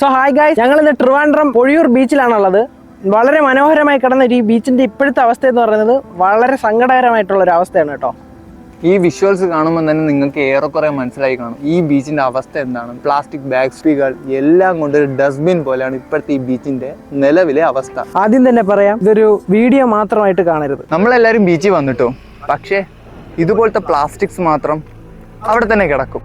So hi ഗായ് ഞങ്ങൾ ഇന്ന് ട്രിവാൻഡ്രം പൊഴിയൂർ ബീച്ചിലാണുള്ളത്. വളരെ മനോഹരമായി കിടന്ന ഈ ബീച്ചിന്റെ ഇപ്പോഴത്തെ അവസ്ഥ എന്ന് പറയുന്നത് വളരെ സങ്കടകരമായിട്ടുള്ള ഒരു അവസ്ഥയാണ് കേട്ടോ. ഈ വിഷ്വൽസ് കാണുമ്പോൾ തന്നെ നിങ്ങൾക്ക് ഏറെക്കുറെ മനസ്സിലായി കാണും. ഈ ബീച്ചിന്റെ അവസ്ഥ എന്താണ്? പ്ലാസ്റ്റിക് ബാഗ് സ്പീകൾ എല്ലാം കൊണ്ട് ഒരു ഡസ്റ്റ്ബിൻ പോലെയാണ് ഇപ്പോഴത്തെ ഈ ബീച്ചിന്റെ നിലവിലെ അവസ്ഥ. ആദ്യം തന്നെ പറയാം ഇതൊരു വീഡിയോ മാത്രമായിട്ട് കാണരുത്. നമ്മളെല്ലാവരും ബീച്ചിൽ വന്നിട്ടോ? പക്ഷേ ഇതുപോലത്തെ പ്ലാസ്റ്റിക്സ് മാത്രം അവിടെ തന്നെ കിടക്കും.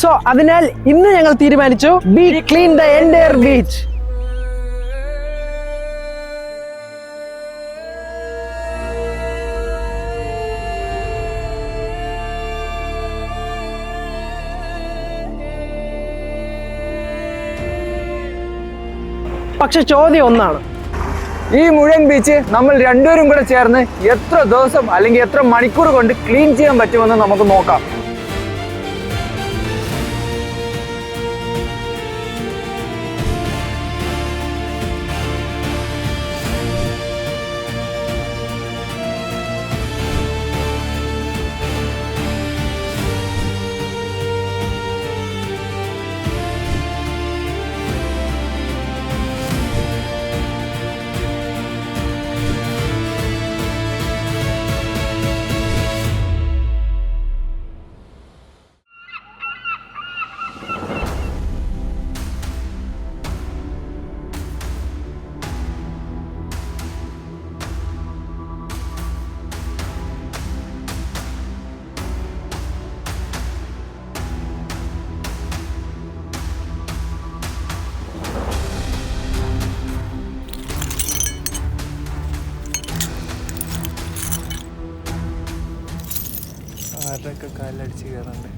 സോ അതിനാൽ ഇന്ന് ഞങ്ങൾ തീരുമാനിച്ചു be clean the entire beach പക്ഷെ ചോദ്യം ഒന്നാണ്. ഈ മുഴുവൻ ബീച്ച് നമ്മൾ രണ്ടുപേരും കൂടെ ചേർന്ന് എത്ര ദിവസം അല്ലെങ്കിൽ എത്ര മണിക്കൂർ കൊണ്ട് ക്ലീൻ ചെയ്യാൻ പറ്റുമെന്ന് നമുക്ക് നോക്കാം. ആരുടെയൊക്കെ കയറുന്നുണ്ട്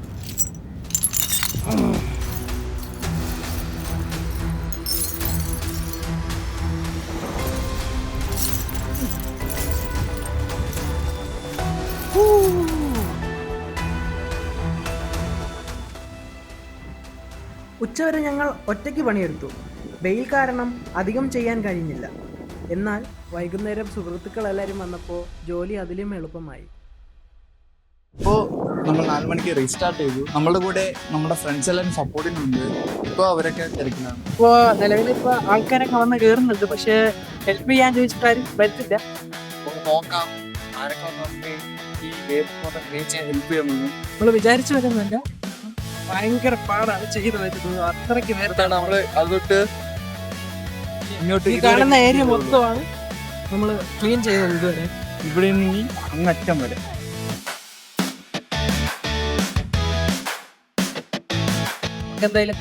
ഉച്ചവരെ ഞങ്ങൾ ഒറ്റയ്ക്ക് പണിയെടുത്തു. വെയിൽ കാരണം അധികം ചെയ്യാൻ കഴിഞ്ഞില്ല. എന്നാൽ വൈകുന്നേരം സുഹൃത്തുക്കൾ എല്ലാവരും വന്നപ്പോൾ ജോലി അതിലും എളുപ്പമായി. ഇപ്പോൾ നമ്മൾ നാല് മണിക്ക് റീസ്റ്റാർട്ട് ചെയ്തു. നമ്മുടെ കൂടെ നമ്മുടെ ഫ്രണ്ട്സ് എല്ലാം സപ്പോർട്ടിനുണ്ട് ഇപ്പോൾ അവരൊക്കെ തിരക്കിലാണ്. ഇപ്പോൾ നിലവിൽ ഇപ്പോൾ ആൾക്കാരൊക്കെ വന്ന് കയറുന്നുണ്ട് പക്ഷേ ഹെൽപ്പ് ചെയ്യാൻ ചോദിച്ചിട്ട് ആരും പറ്റില്ല നോക്കാം. ആരൊക്കെ വന്ന് ഈ ഹെൽപ്പ് ചെയ്യുമെന്ന്. നമ്മൾ വിചാരിച്ചു വരുന്നില്ല ഭയങ്കര പാടാണ് ചെയ്തു വരുന്നത്. അത്രയ്ക്ക് നേരത്താണ് നമ്മൾ അതൊട്ട് ഇങ്ങോട്ട് ഈ കാണുന്ന ഏരിയ മൊത്തമാണ് നമ്മൾ ക്ലീൻ ചെയ്തത് ഇതുവരെ. ഇവിടെ നിന്ന് അങ്ങറ്റം വരെ. എന്തായാലും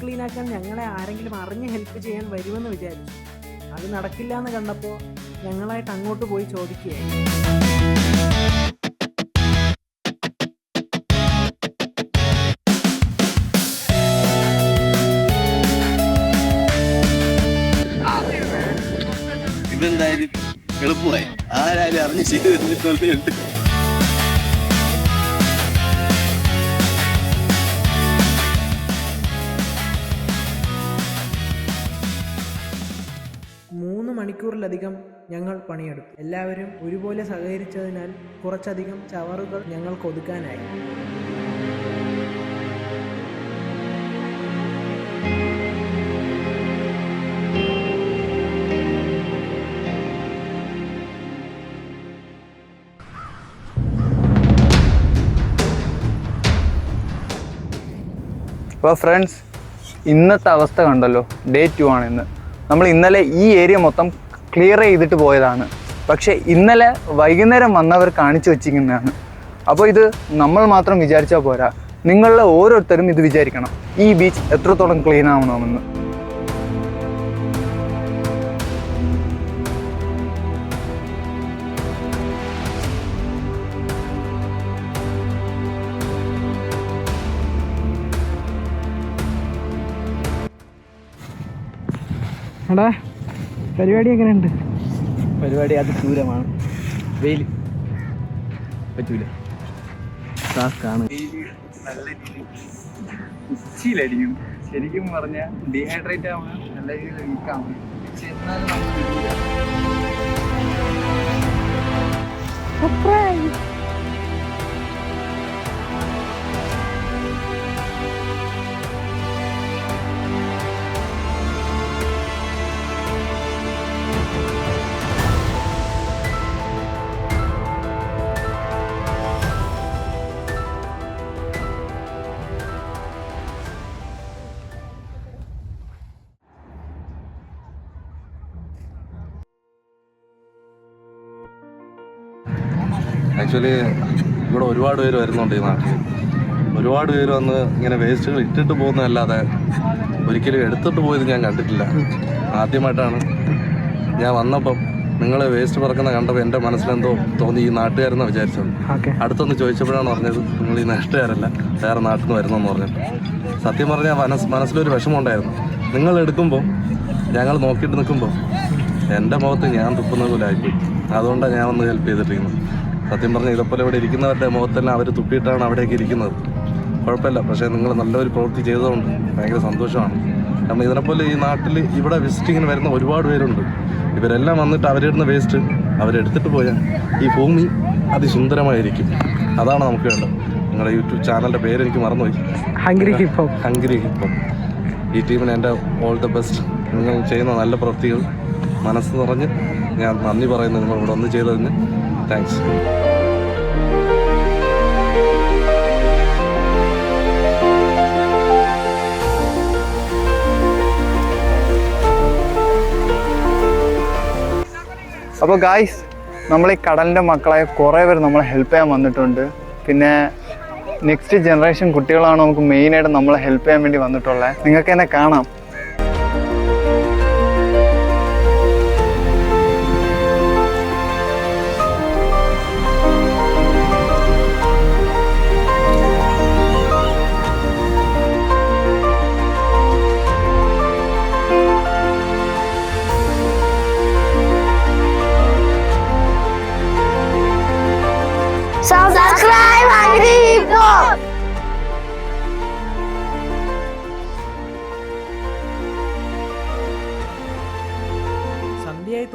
ക്ലീൻ ആക്കാൻ ഞങ്ങളെ ആരെങ്കിലും അറിഞ്ഞ് ഹെൽപ്പ് ചെയ്യാൻ വരുമെന്ന് വിചാരിച്ചു. അത് നടക്കില്ല എന്ന് കണ്ടപ്പോൾ ഞങ്ങളായിട്ട് അങ്ങോട്ട് പോയി ചോദിക്കുകയായി ഇതെന്തായാലും എളുപ്പമായി. ആരാരും അറിഞ്ഞ് ചെയ്ത് തന്നിട്ടുണ്ട് മൂന്ന് മണിക്കൂറിലധികം ഞങ്ങൾ പണിയെടുത്തു. എല്ലാവരും ഒരുപോലെ സഹകരിച്ചതിനാൽ കുറച്ചധികം ചവറുകൾ ഞങ്ങൾക്ക് ഒതുക്കാനായി. അപ്പോൾ ഫ്രണ്ട്സ് ഇന്നത്തെ അവസ്ഥ കണ്ടല്ലോ. ഡേ ടു ആണ് ഇന്ന്. നമ്മൾ ഇന്നലെ ഈ ഏരിയ മൊത്തം ക്ലിയർ ചെയ്തിട്ട് പോയതാണ്. പക്ഷേ ഇന്നലെ വൈകുന്നേരം വന്നവർ കാണിച്ചു വച്ചിരിക്കുന്നതാണ്. അപ്പോൾ ഇത് നമ്മൾ മാത്രം വിചാരിച്ചാൽ പോരാ. നിങ്ങളിലെ ഓരോരുത്തരും ഇത് വിചാരിക്കണം. ഈ ബീച്ച് എത്രത്തോളം ക്ലീൻ ആവണമെന്ന്. എടാ പരിപാടി എങ്ങനെയുണ്ട്? പരിപാടി അത് ദൂരമാണ് വെയിൽ പറ്റൂല. ടാസ്ക്കാണ് ഉച്ചിയിലടിക്കും. ശരിക്കും പറഞ്ഞ ഡീഹൈഡ്രേറ്റ് ആവാൻ നല്ല രീതിയിൽ വീക്കാവും പക്ഷെ എന്നാലും നമുക്ക് ആക്ച്വലി ഇവിടെ ഒരുപാട് പേര് വരുന്നുണ്ട് ഈ നാട്ടിൽ ഒരുപാട് പേര് വന്ന് ഇങ്ങനെ വേസ്റ്റുകൾ ഇട്ടിട്ട് പോകുന്നതല്ലാതെ ഒരിക്കലും എടുത്തിട്ട് പോയത് ഞാൻ കണ്ടിട്ടില്ല. ആദ്യമായിട്ടാണ് ഞാൻ വന്നപ്പം നിങ്ങളെ വേസ്റ്റ് പറക്കുന്ന കണ്ടപ്പോൾ എന്റെ മനസ്സിലെന്തോ തോന്നി ഈ നാട്ടുകാരെന്ന് വിചാരിച്ചത്. അടുത്തൊന്ന് ചോദിച്ചപ്പോഴാണ് പറഞ്ഞത് നിങ്ങൾ ഈ നാട്ടുകാരല്ല വേറെ നാട്ടിൽ നിന്ന് വരുന്നെന്ന് പറഞ്ഞു സത്യം പറഞ്ഞാൽ മനസ് മനസ്സിലൊരു വിഷമമുണ്ടായിരുന്നു. നിങ്ങൾ എടുക്കുമ്പോൾ ഞങ്ങൾ നോക്കിയിട്ട് നിൽക്കുമ്പോൾ എന്റെ മുഖത്ത് ഞാൻ തുപ്പുന്ന പോലെ ആയിപ്പോയി. അതുകൊണ്ടാണ് ഞാൻ ഒന്ന് ഹെൽപ്പ് ചെയ്തിട്ടിരിക്കുന്നത് സത്യം പറഞ്ഞാൽ ഇതേപോലെ ഇവിടെ ഇരിക്കുന്നവരുടെ മുഖത്തെല്ലാം അവർ തുപ്പിയിട്ടാണ് അവിടേക്ക് ഇരിക്കുന്നത്. കുഴപ്പമില്ല. പക്ഷേ നിങ്ങൾ നല്ലൊരു പ്രവൃത്തി ചെയ്തതുകൊണ്ട് ഭയങ്കര സന്തോഷമാണ്. കാരണം ഇതിനെപ്പോലെ ഈ നാട്ടിൽ ഇവിടെ വിസിറ്റിങ്ങിന് വരുന്ന ഒരുപാട് പേരുണ്ട്. ഇവരെല്ലാം വന്നിട്ട് അവരിടുന്ന വേസ്റ്റ് അവരെടുത്തിട്ട് പോയാൽ ഈ ഭൂമി അതിസുന്ദരമായിരിക്കും. അതാണ് നമുക്ക് വേണ്ടത്. നിങ്ങളുടെ യൂട്യൂബ് ചാനലിന്റെ പേര് എനിക്ക് മറന്നുപോയി. ഹംഗ്രി ഹിപ്പോ ഹംഗ്രി ഹിപ്പം ഈ ടീമിന് എന്റെ ഓൾ ദ ബെസ്റ്റ് നിങ്ങൾ ചെയ്യുന്ന നല്ല പ്രവൃത്തികൾ മനസ്സ് നിറഞ്ഞ് ഞാൻ നന്ദി പറയുന്നു. നിങ്ങൾ ഇവിടെ ഒന്ന് ചെയ്തതിന്. താങ്ക്സ് അപ്പോൾ ഗായ്സ് നമ്മൾ ഈ കടലിന്റെ മക്കളായ കുറേ പേര് നമ്മളെ ഹെൽപ്പ് ചെയ്യാൻ വന്നിട്ടുണ്ട്. പിന്നെ നെക്സ്റ്റ് ജനറേഷൻ കുട്ടികളാണ് നമുക്ക് മെയിനായിട്ട് നമ്മളെ ഹെൽപ്പ് ചെയ്യാൻ വേണ്ടി വന്നിട്ടുള്ളത് നിങ്ങൾക്ക് എന്നെ കാണാം.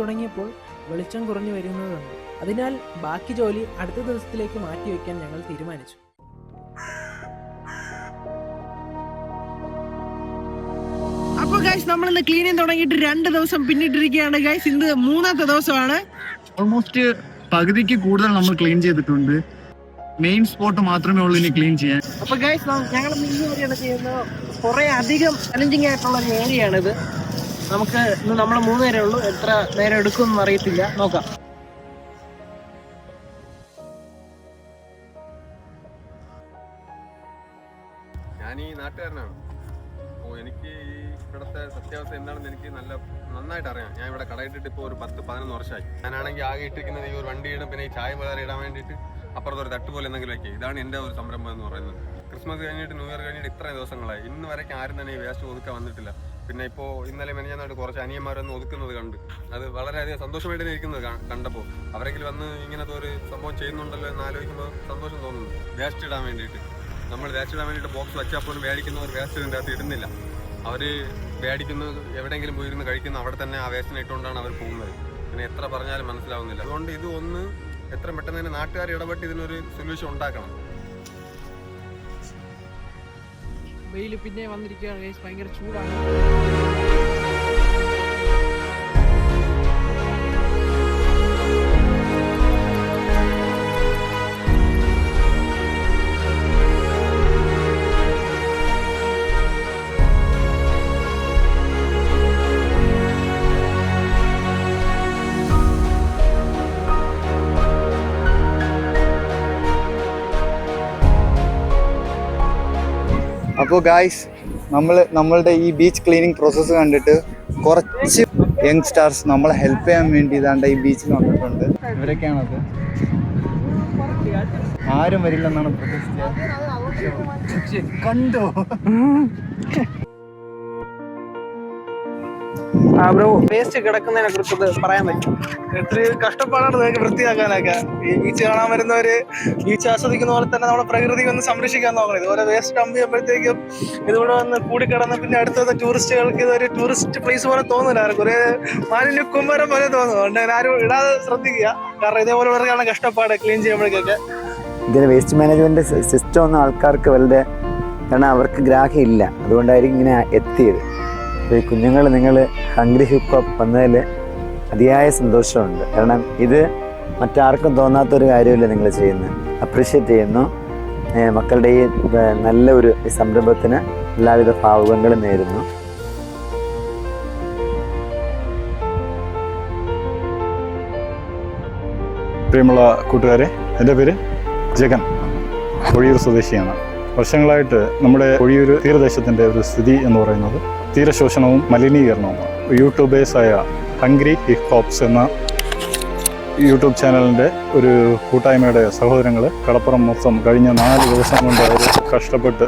തുടങ്ങിയപ്പോൾ വെളിച്ചം കുറഞ്ഞു വരുന്നത് കണ്ടു അതിനാൽ ബാക്കി ജോലി അടുത്ത ദിവസത്തിലേക്ക് മാറ്റിവെക്കാൻ ഞങ്ങൾ തീരുമാനിച്ചു. അപ്പൊ ഗൈസ് നമ്മൾ ഇന്ന് ക്ലീനിങ് തുടങ്ങിയിട്ട് രണ്ട് ദിവസം പിന്നിട്ടിരിക്കുകയാണ്. ഗൈസ് ഇന്ന് മൂന്നാമത്തെ ദിവസമാണ്. ഓൾമോസ്റ്റ് പകുതിക്ക് കൂടുതൽ നമ്മൾ ക്ലീൻ ചെയ്തിട്ടുണ്ട്. മെയിൻ സ്പോട്ട് മാത്രമേ ഉള്ളൂ ഇനി ക്ലീൻ ചെയ്യാൻ. അപ്പൊ ഗൈസ് ഞങ്ങൾ ഈ ഏരിയയാണ് ചെയ്യുന്നത്. കുറെ അധികം ചലഞ്ചിങ് ആയിട്ടുള്ള ഒരു ഏരിയ ആണിത്. നമുക്ക് ഇന്ന് നമ്മൾ മൂന്ന് നേരമേ ഉള്ളൂ. എത്ര നേരം എടുക്കും എന്ന് അറിയത്തില്ല. നോക്കാം. ഞാൻ നാട്ടുകാരനാണ്. അപ്പോൾ എനിക്ക് ഈ ഇവിടുത്തെ സത്യാവസ്ഥ എന്താണെന്ന് എനിക്ക് നല്ല നന്നായിട്ട് അറിയാം. ഞാൻ ഇവിടെ കടയിട്ടിട്ട് ഇപ്പോൾ ഒരു പത്ത് പതിനൊന്ന് വർഷമായി. ഞാനാണെങ്കിൽ ആകെ ഇട്ടിരിക്കുന്നത് ഈ ഒരു വണ്ടിയിടും പിന്നെ ഈ ചായ വേറെ ഇടാൻ വേണ്ടിയിട്ട് അപ്പുറത്ത് ഒരു തട്ട് പോലെ എന്തെങ്കിലും വയ്ക്കുക ഇതാണ് എന്റെ ഒരു സംരംഭം എന്ന് പറയുന്നത്. ക്രിസ്മസ് കഴിഞ്ഞിട്ട് ന്യൂ ഇയർ കഴിഞ്ഞിട്ട് ഇത്രയും ദിവസങ്ങളായി. ഇന്ന് വരയ്ക്ക് ആരും തന്നെ ഈ വേസ്റ്റ് ഒതുക്കാൻ വന്നിട്ടില്ല. പിന്നെ ഇപ്പോൾ ഇന്നലെ മെനഞ്ഞാന്നായിട്ട് കുറച്ച് അനിയന്മാരൊന്ന് ഒതുക്കുന്നത് കണ്ട്. അത് വളരെയധികം സന്തോഷമായിട്ട് ഇരിക്കുന്നത് കണ്ടപ്പോൾ അവരെങ്കിലും വന്ന് ഇങ്ങനത്തെ ഒരു സംഭവം ചെയ്യുന്നുണ്ടല്ലോ എന്ന് ആലോചിക്കുമ്പോൾ സന്തോഷം തോന്നുന്നു. വേസ്റ്റ് ഇടാൻ വേണ്ടിയിട്ട്. നമ്മൾ വേസ്റ്റ് ഇടാൻ വേണ്ടിയിട്ട് ബോക്സ് വെച്ചാൽ പോലും മേടിക്കുന്നവർ വേസ്റ്റ് ഇതിന്റെ അകത്ത് ഇടുന്നില്ല. അവർ മേടിക്കുന്ന എവിടെയെങ്കിലും പോയിരുന്ന് കഴിക്കുന്ന അവിടെ തന്നെ ആ വേസ്റ്റിനെ ഇട്ടുകൊണ്ടാണ് അവർ പോകുന്നത്. പിന്നെ എത്ര പറഞ്ഞാലും മനസ്സിലാവുന്നില്ല. അതുകൊണ്ട് ഇത് ഒന്ന് എത്ര പെട്ടെന്ന് തന്നെ നാട്ടുകാർ ഇടപെട്ട് ഇതിനൊരു സൊല്യൂഷൻ ഉണ്ടാക്കണം. വെയിൽ പിന്നെ വന്നിരിക്കുകയാണ് ഭയങ്കര ചൂടാണ്. അപ്പോൾ ഗായ്സ് നമ്മൾ നമ്മളുടെ ഈ ബീച്ച് ക്ലീനിങ് പ്രോസസ്സ് കണ്ടിട്ട് കുറച്ച് യങ് സ്റ്റാർസ് നമ്മളെ ഹെൽപ്പ് ചെയ്യാൻ വേണ്ടി ഇതാണ്ട് ഈ ബീച്ചിൽ വന്നിട്ടുണ്ട്. ഇവരൊക്കെയാണത് ആരും വരില്ലെന്നാണ് പ്രതീക്ഷിച്ചത്. കണ്ടോ? ബ്രോ വേസ്റ്റ് കിടക്കുന്നതിനെ കുറിച്ച് പറയാൻ പറ്റും എത്ര കഷ്ടപ്പാടാണ് നിങ്ങൾക്ക് വൃത്തിയാക്കാനൊക്കെ. ഈ ബീച്ച് കാണാൻ വരുന്നവര് ബീച്ച് ആസ്വദിക്കുന്ന പോലെ തന്നെ നമ്മുടെ പ്രകൃതി ഒന്ന് സംരക്ഷിക്കാൻ നോക്കണം. ഇതുപോലെ വേസ്റ്റ് ഡംപ് ചെയ്യുമ്പോഴത്തേക്കും ഇതിവിടെ വന്ന് കൂടിക്കിടന്ന് പിന്നെ അടുത്തത് ടൂറിസ്റ്റുകൾക്ക് ഇതൊരു ടൂറിസ്റ്റ് പ്ലേസ് പോലെ തോന്നില്ല ആർക്കും ഒരു മാലിന്യ കുമ്മരം പോലെ തോന്നുന്നു അതുകൊണ്ട് ആരും ഇടാതെ ശ്രദ്ധിക്കുക. കാരണം ഇതേപോലെ ഉള്ളവർക്കാണ് കഷ്ടപ്പാട് ക്ലീൻ ചെയ്യുമ്പോഴേക്കൊക്കെ. ഇതിന് വേസ്റ്റ് മാനേജ്മെന്റ് സിസ്റ്റം ഒന്നും ആൾക്കാർക്ക് വളരെ കാരണം അവർക്ക് ഗ്രാഹ്യമില്ല അതുകൊണ്ടായിരിക്കും ഇങ്ങനെ എത്തിയത്. അപ്പോൾ ഈ കുഞ്ഞുങ്ങൾ നിങ്ങൾ ഹംഗ്രി ഹിപ്പ് ഹോപ്പ് വന്നതിൽ അതിയായ സന്തോഷമുണ്ട്. കാരണം ഇത് മറ്റാർക്കും തോന്നാത്തൊരു കാര്യമില്ല നിങ്ങൾ ചെയ്യുന്നത്. അപ്രീഷിയേറ്റ് ചെയ്യുന്നു. മക്കളുടെ ഈ നല്ല ഒരു സംരംഭത്തിന് എല്ലാവിധ ഭാവുകങ്ങളും നേരുന്നു. പ്രിയമുള്ള കൂട്ടുകാരെ എന്റെ പേര് ജഗൻ. പൊഴിയൂർ സ്വദേശിയാണ്. വർഷങ്ങളായിട്ട് നമ്മുടെ പൊഴിയൂർ തീരദേശത്തിന്റെ ഒരു സ്ഥിതി എന്ന് പറയുന്നത് തീരശോഷണവും മലിനീകരണവുമാണ് യൂട്യൂബേഴ്സായ ഹംഗ്രി ഹിപ് ഹോപ്സ് എന്ന യൂട്യൂബ് ചാനലിന്റെ ഒരു കൂട്ടായ്മയുടെ സഹോദരങ്ങൾ കടപ്പുറം മൊത്തം കഴിഞ്ഞ നാല് ദിവസം കൊണ്ട് അവർ കഷ്ടപ്പെട്ട്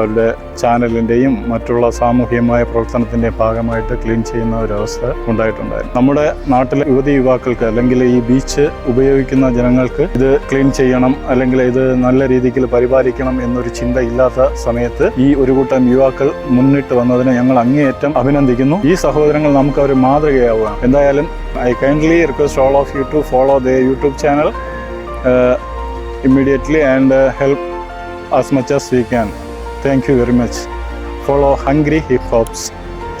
അവരുടെ ചാനലിന്റെയും മറ്റുള്ള സാമൂഹികമായ പ്രവർത്തനത്തിന്റെയും ഭാഗമായിട്ട് ക്ലീൻ ചെയ്യുന്ന ഒരവസ്ഥ ഉണ്ടായിട്ടുണ്ടായിരുന്നു. നമ്മുടെ നാട്ടിലെ യുവതി യുവാക്കൾക്ക് അല്ലെങ്കിൽ ഈ ബീച്ച് ഉപയോഗിക്കുന്ന ജനങ്ങൾക്ക് ഇത് ക്ലീൻ ചെയ്യണം അല്ലെങ്കിൽ ഇത് നല്ല രീതിയിൽ പരിപാലിക്കണം എന്നൊരു ചിന്ത ഇല്ലാത്ത സമയത്ത് ഈ ഒരു കൂട്ടം യുവാക്കൾ മുന്നിട്ട് വന്നതിനെ ഞങ്ങൾ അങ്ങേയറ്റം അഭിനന്ദിക്കുന്നു. ഈ സഹോദരങ്ങൾ നമുക്ക് അവർ മാതൃകയാവുക എന്തായാലും I kindly request all of you to follow the YouTube channel immediately and help as much as we can. Thank you very much. Follow Hungry Hip Hops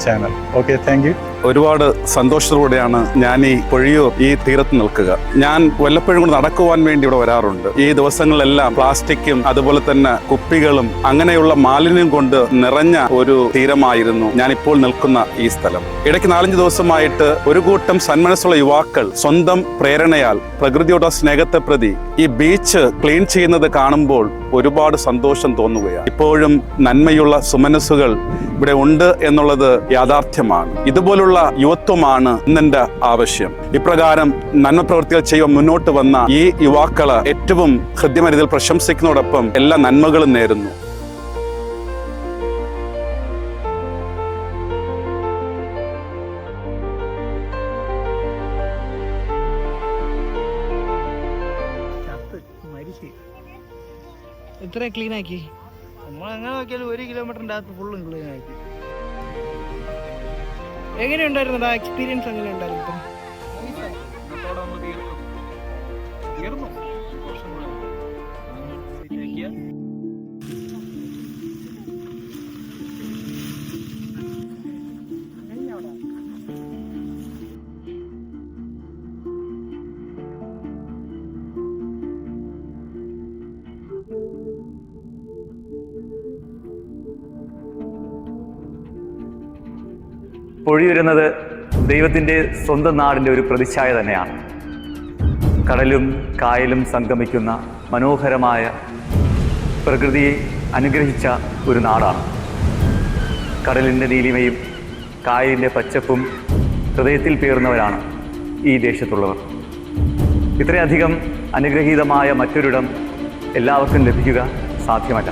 channel. Okay, thank you. ഒരുപാട് സന്തോഷത്തോടെയാണ് ഞാൻ ഈ പൊഴിയൂർ ഈ തീരത്ത് നിൽക്കുക. ഞാൻ വല്ലപ്പോഴും കൂടെ നടക്കുവാൻ വേണ്ടി ഇവിടെ വരാറുണ്ട്. ഈ ദിവസങ്ങളിലെല്ലാം പ്ലാസ്റ്റിക്കും അതുപോലെ തന്നെ കുപ്പികളും അങ്ങനെയുള്ള മാലിന്യം കൊണ്ട് നിറഞ്ഞ ഒരു തീരമായിരുന്നു ഞാനിപ്പോൾ നിൽക്കുന്ന ഈ സ്ഥലം. ഇടയ്ക്ക് നാലഞ്ച് ദിവസമായിട്ട് ഒരു കൂട്ടം സന്മനസ്സുള്ള യുവാക്കൾ സ്വന്തം പ്രേരണയാൽ പ്രകൃതിയുടെ സ്നേഹത്തെ പ്രതി ഈ ബീച്ച് ക്ലീൻ ചെയ്യുന്നത് കാണുമ്പോൾ ഒരുപാട് സന്തോഷം തോന്നുകയാണ്. ഇപ്പോഴും നന്മയുള്ള സുമനസ്സുകൾ ഇവിടെ ഉണ്ട് എന്നുള്ളത് യാഥാർത്ഥ്യമാണ്. ഇതുപോലുള്ള യുവത്വമാണ് ഇന്നെന്റെ ആവശ്യം. ഇപ്രകാരം നന്മ പ്രവൃത്തികൾ ചെയ്യുവാൻ മുന്നോട്ട് വന്ന ഈ യുവാക്കൾ ഏറ്റവും ഹൃദ്യമരുതിൽ പ്രശംസിക്കുന്നതോടൊപ്പം എല്ലാ നന്മകളും നേരുന്നു. എത്ര ക്ലീൻ ആക്കി? നമ്മൾ അങ്ങനെ നോക്കിയാലും ഒരു കിലോമീറ്ററിന്റെ അകത്ത് ഫുള്ളും ക്ലീൻ ആക്കി. എങ്ങനെയുണ്ടായിരുന്നു? ആ എക്സ്പീരിയൻസ് എങ്ങനെ ഉണ്ടായിരുന്നു പൊഴിയുരുന്നത് ദൈവത്തിന്റെ സ്വന്തം നാടിന്റെ ഒരു പ്രതിച്ഛായ തന്നെയാണ്. കടലും കായലും സംഗമിക്കുന്ന മനോഹരമായ പ്രകൃതിയെ അനുഗ്രഹിച്ച ഒരു നാടാണ്. കടലിന്റെ നീലിമയും കായലിന്റെ പച്ചപ്പും ഹൃദയത്തിൽ പേറുന്നവരാണ് ഈ ദേശത്തുള്ളവർ. ഇത്രയധികം അനുഗ്രഹീതമായ മറ്റൊരിടം എല്ലാവർക്കും ലഭിക്കുക സാധ്യമല്ല.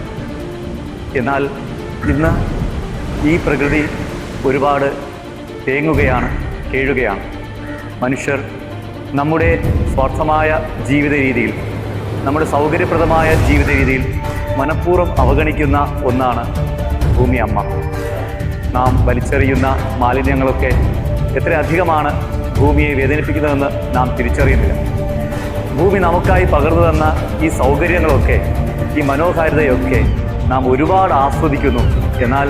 എന്നാൽ ഇന്ന് ഈ പ്രകൃതി ഒരുപാട് തേങ്ങുകയാണ് കേഴുകയാണ്. മനുഷ്യർ നമ്മുടെ സ്വാർത്ഥമായ ജീവിത രീതിയിൽ നമ്മുടെ സൗകര്യപ്രദമായ ജീവിത രീതിയിൽ മനഃപൂർവം അവഗണിക്കുന്ന ഒന്നാണ് ഭൂമി അമ്മ നാം വലിച്ചെറിയുന്ന മാലിന്യങ്ങളൊക്കെ എത്രയധികമാണ് ഭൂമിയെ വേദനിപ്പിക്കുന്നതെന്ന് നാം തിരിച്ചറിയുന്നില്ല. ഭൂമി നമുക്കായി പകർന്നു തന്ന ഈ സൗകര്യങ്ങളൊക്കെ ഈ മനോഹാരിതയൊക്കെ നാം ഒരുപാട് ആസ്വദിക്കുന്നു. എന്നാൽ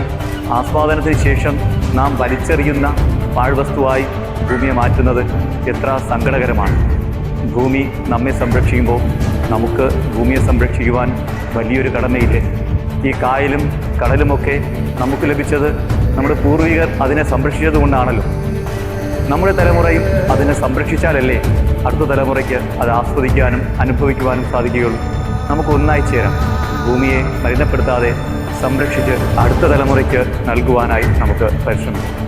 ആസ്വാദനത്തിന് ശേഷം നാം വലിച്ചെറിയുന്ന പാഴ്വസ്തുവായി ഭൂമിയെ മാറ്റുന്നത് എത്ര സങ്കടകരമാണ്. ഭൂമി നമ്മെ സംരക്ഷിക്കുമ്പോൾ നമുക്ക് ഭൂമിയെ സംരക്ഷിക്കുവാൻ വലിയൊരു കടമയില്ലേ? ഈ കായലും കടലുമൊക്കെ നമുക്ക് ലഭിച്ചത് നമ്മുടെ പൂർവികർ അതിനെ സംരക്ഷിച്ചത് കൊണ്ടാണല്ലോ. നമ്മുടെ തലമുറയും അതിനെ സംരക്ഷിച്ചാലല്ലേ അടുത്ത തലമുറയ്ക്ക് അത് ആസ്വദിക്കാനും അനുഭവിക്കുവാനും സാധിക്കുകയുള്ളൂ. നമുക്ക് ഒന്നായി ചേരാം. ഭൂമിയെ മലിനപ്പെടുത്താതെ സംരക്ഷിച്ച് അടുത്ത തലമുറയ്ക്ക് നൽകുവാനായി നമുക്ക് പരിശ്രമിക്കാം.